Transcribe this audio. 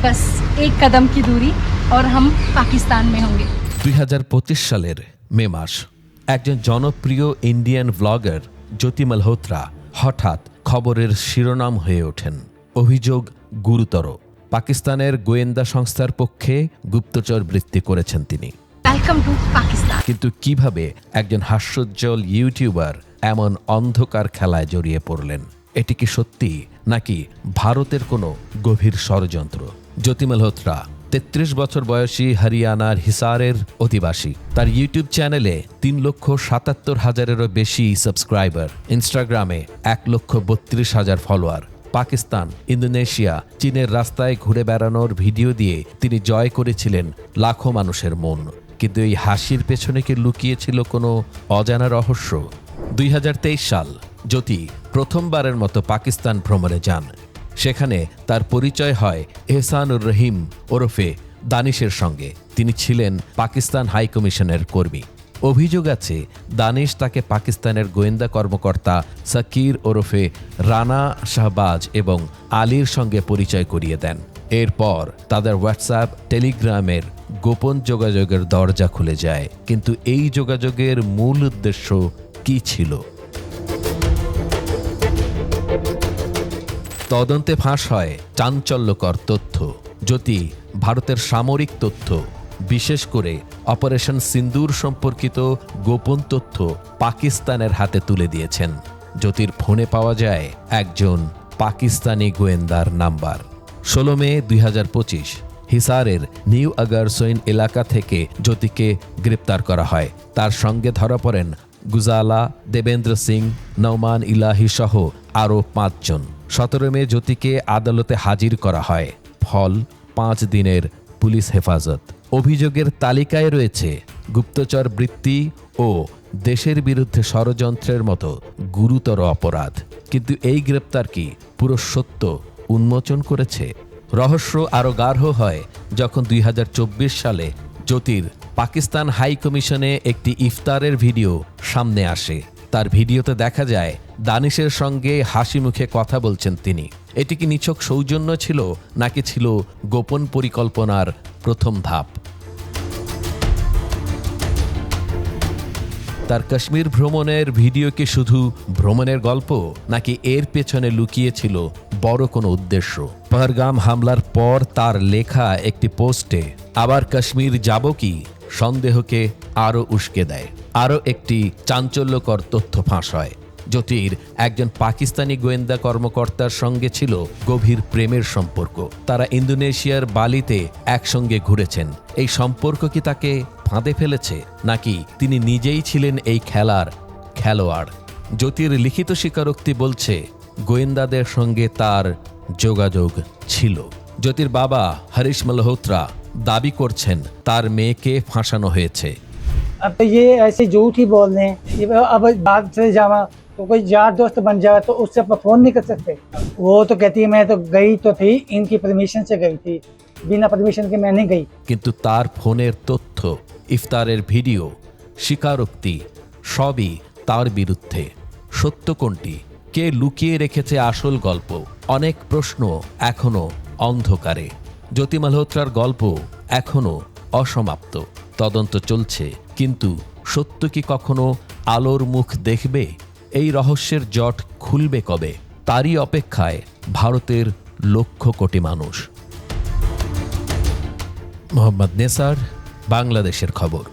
बस एक कदम की दूरी और हम पाकिस्तान में होंगे দুই সালের মে মাস একজন জনপ্রিয় ইন্ডিয়ান ব্লগার জ্যোতি মালহোত্রা হঠাৎ খবরের শিরোনাম হয়ে ওঠেন অভিযোগ গুরুতর পাকিস্তানের গোয়েন্দা সংস্থার পক্ষে গুপ্তচর বৃত্তি করেছেন তিনি वेलकम टू पाकिस्तान কিন্তু কিভাবে একজন হাস্যোজ্জ্বল ইউটিউবার এমন অন্ধকার খেলায় জড়িয়ে পড়লেন এটি কি সত্যি নাকি ভারতের কোনো গভীর ষড়যন্ত্র জ্যোতি মালহোত্রা তেত্রিশ বছর বয়সী হরিয়ানার হিসারের অধিবাসী। তার ইউটিউব চ্যানেলে তিন লক্ষ সাতাত্তর হাজারেরও বেশি সাবস্ক্রাইবার। ইনস্টাগ্রামে এক লক্ষ বত্রিশ হাজার ফলোয়ার। পাকিস্তান, ইন্দোনেশিয়া, চীনের রাস্তায় ঘুরে বেড়ানোর ভিডিও দিয়ে তিনি জয় করেছিলেন লাখো মানুষের মন। কিন্তু এই হাসির পেছনে কি লুকিয়েছিল কোনো অজানা রহস্য? দুই হাজার তেইশ সাল, জ্যোতি প্রথমবারের মতো পাকিস্তান ভ্রমণে যান। সেখানে তার পরিচয় হয় এহসানুর রহিম ওরফে দানিশের সঙ্গে। তিনি ছিলেন পাকিস্তান হাইকমিশনের কর্মী। অভিযোগ আছে, দানিশ তাকে পাকিস্তানের গোয়েন্দা কর্মকর্তা সাকির ওরফে রানা শাহবাজ এবং আলীর সঙ্গে পরিচয় করিয়ে দেন। এরপর তাদের হোয়াটসঅ্যাপ, টেলিগ্রামের গোপন যোগাযোগের দরজা খুলে যায়। কিন্তু এই যোগাযোগের মূল উদ্দেশ্য কি ছিল? তদন্তে ফাঁস হয় চাঞ্চল্যকর তথ্য। যদি ভারতের সামরিক তথ্য। বিশেষ করে অপারেশন সিন্দুর সম্পর্কিত গোপন তথ্য পাকিস্তানের হাতে তুলে দিয়েছেন। জ্যোতির ফোনে পাওয়া যায় একজন পাকিস্তানি গোয়েন্দার নাম্বার। ষোলো মে দুই হাজার পঁচিশ, হিসারের নিউ আগারসৈন এলাকা থেকে জ্যোতিকে গ্রেপ্তার করা হয়। তার সঙ্গে ধরা পড়েন গুজালা দেবেন্দ্র সিং নৌমান ইলাহি সহ আরও পাঁচজন। সতেরো মে জ্যোতিকে আদালতে হাজির করা হয়। ফল, পাঁচ দিনের পুলিশ হেফাজত। অভিযোগের তালিকায় রয়েছে গুপ্তচর বৃত্তি ও দেশের বিরুদ্ধে ষড়যন্ত্রের মতো গুরুতর অপরাধ। কিন্তু এই গ্রেপ্তার কি পুরো সত্য উন্মোচন করেছে? রহস্য আরও গাঢ় হয় যখন দুই হাজার চব্বিশ সালে জ্যোতির পাকিস্তান হাই কমিশনে একটি ইফতারের ভিডিও সামনে আসে। তার ভিডিওতে দেখা যায়, দানিশের সঙ্গে হাসি মুখে কথা বলছেন তিনি। এটি কি নিছক সৌজন্য ছিল, নাকি ছিল গোপন পরিকল্পনার প্রথম ধাপ? তার কাশ্মীর ভ্রমণের ভিডিও কি শুধু ভ্রমণের গল্প, নাকি এর পেছনে লুকিয়েছিল বড় কোনো উদ্দেশ্য? পহরগাম হামলার পর তার লেখা একটি পোস্টে, আবার কাশ্মীর যাব কি? সন্দেহকে আরও উস্কে দেয়। আরও একটি চাঞ্চল্যকর তথ্য ফাঁস হয়। জ্যোতির একজন পাকিস্তানি গোয়েন্দা কর্মকর্তার সঙ্গে ছিল গভীর প্রেমের সম্পর্ক। তারা ইন্দোনেশিয়ার বালিতে একসঙ্গে ঘুরেছেন। এই সম্পর্ক কি তাকে ফাঁদে ফেলেছে, নাকি তিনি নিজেই ছিলেন এই খেলার খেলোয়াড়? জ্যোতির লিখিত স্বীকারোক্তি বলছে, গোয়েন্দাদের সঙ্গে তার যোগাযোগ ছিল। জ্যোতির বাবা হরিশ মালহোত্রা দাবি করছেন তার মেয়েকে ফাঁসানো হয়েছে अब तो ये ऐसे झूठ ही बोल रहे हैं ये अब बात से जावा तो कोई यार दोस्त बन जाए तो उससे अपन फोन नहीं कर सकते वो तो कहती है मैं तो गई तो थी इनकी परमिशन से गई थी बिना परमिशन के मैं नहीं गई কিন্তু তার ফোনের তথ্য ইফতারের ভিডিও স্বীকারোক্তি সবই তার বিরুদ্ধে সত্য কোনটি কে লুকিয়ে রেখেছে আসল গল্প অনেক প্রশ্ন এখনো অন্ধকারে জ্যোতি মালহোত্রার গল্প এখনও অসমাপ্ত। তদন্ত চলছে, কিন্তু সত্য কি কখনো আলোর মুখ দেখবে? এই রহস্যের জট খুলবে কবে? তারই অপেক্ষায় ভারতের লক্ষ কোটি মানুষ। মোহাম্মদ নেসার, বাংলাদেশের খবর।